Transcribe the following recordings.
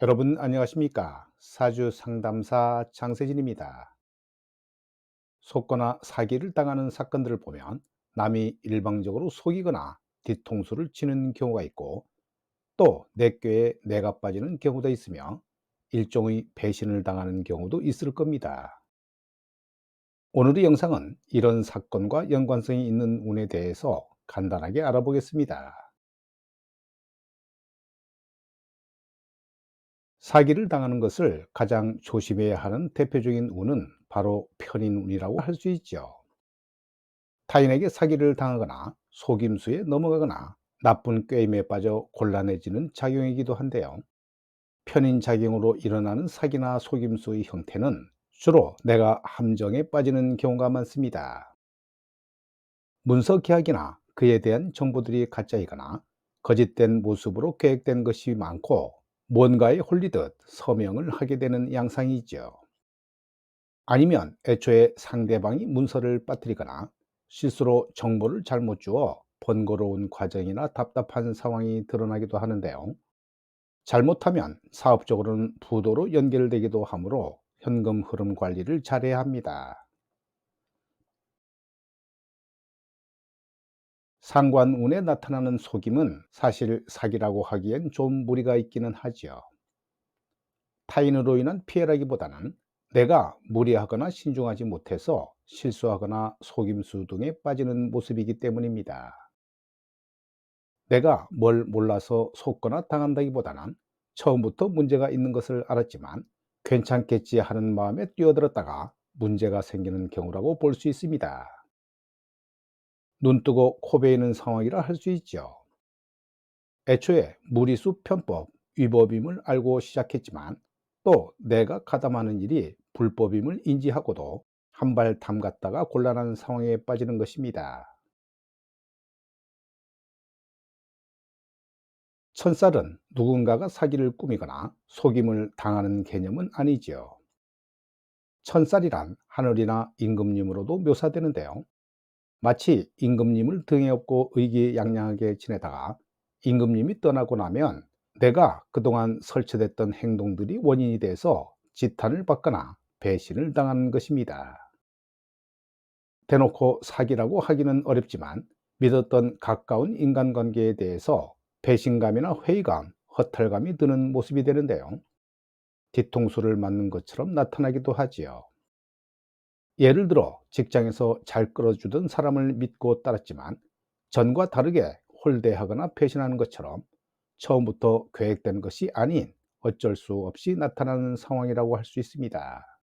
여러분 안녕하십니까? 사주 상담사 장세진입니다. 속거나 사기를 당하는 사건들을 보면 남이 일방적으로 속이거나 뒤통수를 치는 경우가 있고 또 내 꾀에 내가 빠지는 경우도 있으며 일종의 배신을 당하는 경우도 있을 겁니다. 오늘의 영상은 이런 사건과 연관성이 있는 운에 대해서 간단하게 알아보겠습니다. 사기를 당하는 것을 가장 조심해야 하는 대표적인 운은 바로 편인 운이라고 할 수 있죠. 타인에게 사기를 당하거나 속임수에 넘어가거나 나쁜 꾀임에 빠져 곤란해지는 작용이기도 한데요. 편인 작용으로 일어나는 사기나 속임수의 형태는 주로 내가 함정에 빠지는 경우가 많습니다. 문서 계약이나 그에 대한 정보들이 가짜이거나 거짓된 모습으로 계획된 것이 많고 뭔가에 홀리듯 서명을 하게 되는 양상이죠. 아니면 애초에 상대방이 문서를 빠뜨리거나 실수로 정보를 잘못 주어 번거로운 과정이나 답답한 상황이 드러나기도 하는데요. 잘못하면 사업적으로는 부도로 연결되기도 하므로 현금 흐름 관리를 잘해야 합니다. 상관운에 나타나는 속임은 사실 사기라고 하기엔 좀 무리가 있기는 하지요. 타인으로 인한 피해라기보다는 내가 무리하거나 신중하지 못해서 실수하거나 속임수 등에 빠지는 모습이기 때문입니다. 내가 뭘 몰라서 속거나 당한다기보다는 처음부터 문제가 있는 것을 알았지만 괜찮겠지 하는 마음에 뛰어들었다가 문제가 생기는 경우라고 볼 수 있습니다. 눈뜨고 코베이는 상황이라 할 수 있죠. 애초에 무리수 편법, 위법임을 알고 시작했지만 또 내가 가담하는 일이 불법임을 인지하고도 한 발 담갔다가 곤란한 상황에 빠지는 것입니다. 천살은 누군가가 사기를 꾸미거나 속임을 당하는 개념은 아니지요. 천살이란 하늘이나 임금님으로도 묘사되는데요. 마치 임금님을 등에 업고 의기양양하게 지내다가 임금님이 떠나고 나면 내가 그동안 설치됐던 행동들이 원인이 돼서 지탄을 받거나 배신을 당하는 것입니다. 대놓고 사기라고 하기는 어렵지만 믿었던 가까운 인간관계에 대해서 배신감이나 회의감, 허탈감이 드는 모습이 되는데요. 뒤통수를 맞는 것처럼 나타나기도 하지요. 예를 들어 직장에서 잘 끌어주던 사람을 믿고 따랐지만 전과 다르게 홀대하거나 배신하는 것처럼 처음부터 계획된 것이 아닌 어쩔 수 없이 나타나는 상황이라고 할 수 있습니다.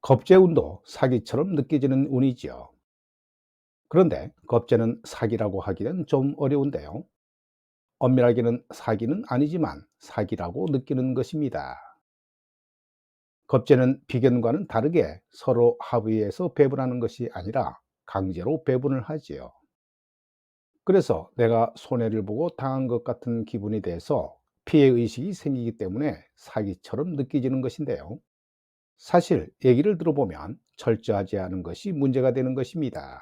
겁재운도 사기처럼 느껴지는 운이지요. 그런데 겁재는 사기라고 하기는 좀 어려운데요. 엄밀하게는 사기는 아니지만 사기라고 느끼는 것입니다. 겁재는 비견과는 다르게 서로 합의해서 배분하는 것이 아니라 강제로 배분을 하지요. 그래서 내가 손해를 보고 당한 것 같은 기분이 돼서 피해 의식이 생기기 때문에 사기처럼 느껴지는 것인데요. 사실 얘기를 들어보면 철저하지 않은 것이 문제가 되는 것입니다.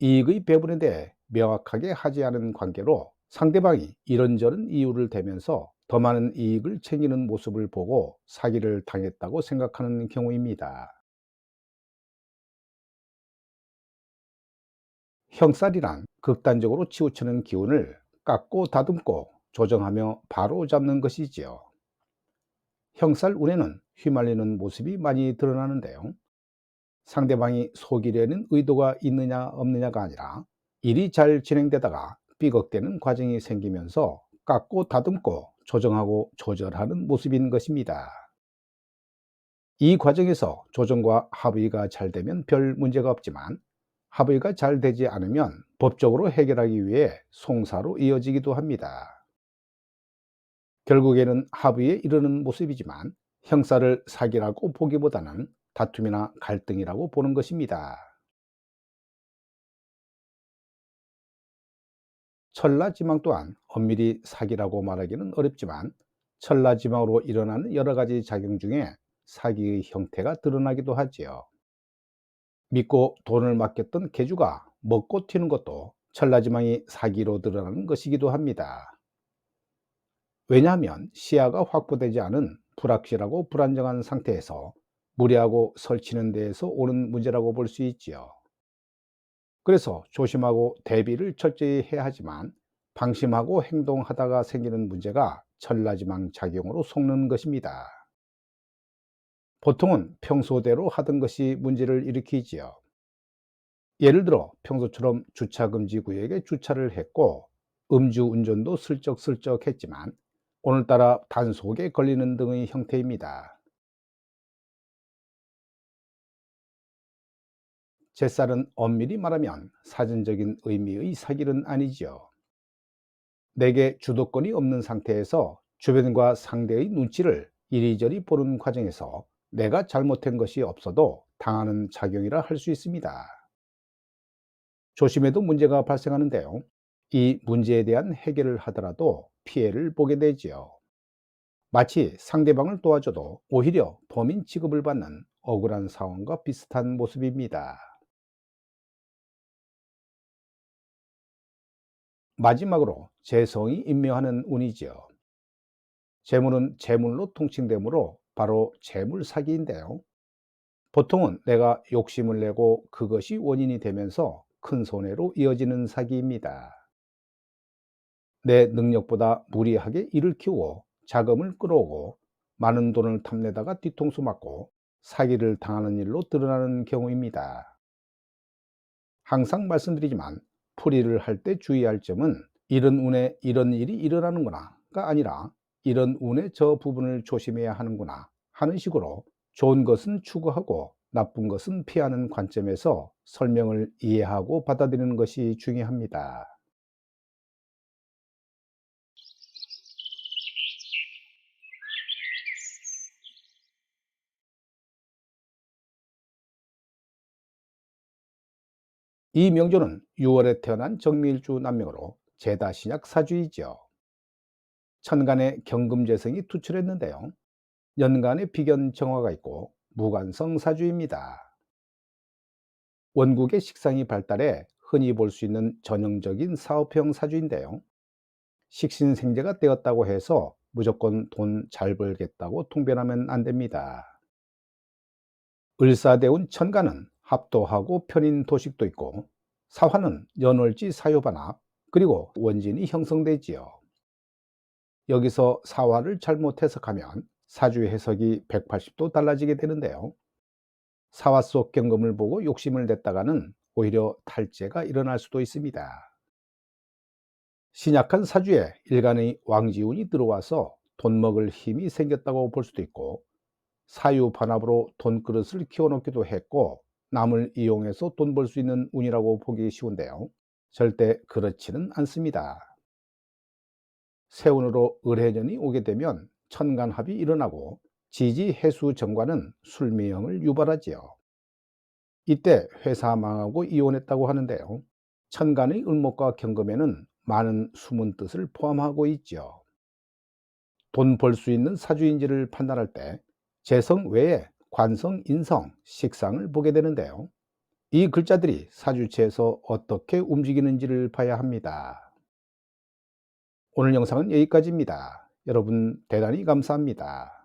이익의 배분에 대해 명확하게 하지 않은 관계로 상대방이 이런저런 이유를 대면서 더 많은 이익을 챙기는 모습을 보고 사기를 당했다고 생각하는 경우입니다. 형살이란 극단적으로 치우치는 기운을 깎고 다듬고 조정하며 바로 잡는 것이지요. 형살 운에는 휘말리는 모습이 많이 드러나는데요. 상대방이 속이려는 의도가 있느냐 없느냐가 아니라 일이 잘 진행되다가 삐걱대는 과정이 생기면서 깎고 다듬고 조정하고 조절하는 모습인 것입니다. 이 과정에서 조정과 합의가 잘 되면 별 문제가 없지만 합의가 잘 되지 않으면 법적으로 해결하기 위해 송사로 이어지기도 합니다. 결국에는 합의에 이르는 모습이지만 형사를 사기라고 보기보다는 다툼이나 갈등이라고 보는 것입니다. 천라지망 또한 엄밀히 사기라고 말하기는 어렵지만 천라지망으로 일어나는 여러 가지 작용 중에 사기의 형태가 드러나기도 하지요. 믿고 돈을 맡겼던 개주가 먹고 튀는 것도 천라지망이 사기로 드러나는 것이기도 합니다. 왜냐하면 시야가 확보되지 않은 불확실하고 불안정한 상태에서 무리하고 설치는 데에서 오는 문제라고 볼 수 있지요. 그래서 조심하고 대비를 철저히 해야 하지만 방심하고 행동하다가 생기는 문제가 천라지망 작용으로 속는 것입니다. 보통은 평소대로 하던 것이 문제를 일으키지요. 예를 들어 평소처럼 주차금지 구역에 주차를 했고 음주운전도 슬쩍슬쩍 했지만 오늘따라 단속에 걸리는 등의 형태입니다. 제쌀은 엄밀히 말하면 사전적인 의미의 사기는 아니지요. 내게 주도권이 없는 상태에서 주변과 상대의 눈치를 이리저리 보는 과정에서 내가 잘못한 것이 없어도 당하는 작용이라 할 수 있습니다. 조심해도 문제가 발생하는데요. 이 문제에 대한 해결을 하더라도 피해를 보게 되지요. 마치 상대방을 도와줘도 오히려 범인 취급을 받는 억울한 상황과 비슷한 모습입니다. 마지막으로 재성이 임명하는 운이지요. 재물은 재물로 통칭되므로 바로 재물 사기인데요. 보통은 내가 욕심을 내고 그것이 원인이 되면서 큰 손해로 이어지는 사기입니다. 내 능력보다 무리하게 일을 키우고 자금을 끌어오고 많은 돈을 탐내다가 뒤통수 맞고 사기를 당하는 일로 드러나는 경우입니다. 항상 말씀드리지만 풀이를 할 때 주의할 점은 이런 운에 이런 일이 일어나는구나가 아니라 이런 운의 저 부분을 조심해야 하는구나 하는 식으로 좋은 것은 추구하고 나쁜 것은 피하는 관점에서 설명을 이해하고 받아들이는 것이 중요합니다. 이 명조는 6월에 태어난 정밀주 남명으로 제다신약 사주이죠. 천간에 경금재성이 투출했는데요. 연간에 비견 정화가 있고 무관성 사주입니다. 원국의 식상이 발달해 흔히 볼 수 있는 전형적인 사업형 사주인데요. 식신생재가 되었다고 해서 무조건 돈 잘 벌겠다고 통변하면 안 됩니다. 을사대운 천간은 합도하고 편인 도식도 있고 사화는 연월지 사유반합 그리고 원진이 형성되지요. 여기서 사화를 잘못 해석하면 사주 해석이 180도 달라지게 되는데요. 사화 속 경금을 보고 욕심을 냈다가는 오히려 탈재가 일어날 수도 있습니다. 신약한 사주에 일간의 왕지운이 들어와서 돈 먹을 힘이 생겼다고 볼 수도 있고 사유 반합으로 돈그릇을 키워놓기도 했고 남을 이용해서 돈 벌 수 있는 운이라고 보기 쉬운데요. 절대 그렇지는 않습니다. 세운으로 을해년이 오게 되면 천간합이 일어나고 지지 해수 정관은 술미형을 유발하지요. 이때 회사 망하고 이혼했다고 하는데요. 천간의 을목과 경금에는 많은 숨은 뜻을 포함하고 있죠. 돈 벌 수 있는 사주인지를 판단할 때 재성 외에 관성, 인성, 식상을 보게 되는데요. 이 글자들이 사주체에서 어떻게 움직이는지를 봐야 합니다. 오늘 영상은 여기까지입니다. 여러분 대단히 감사합니다.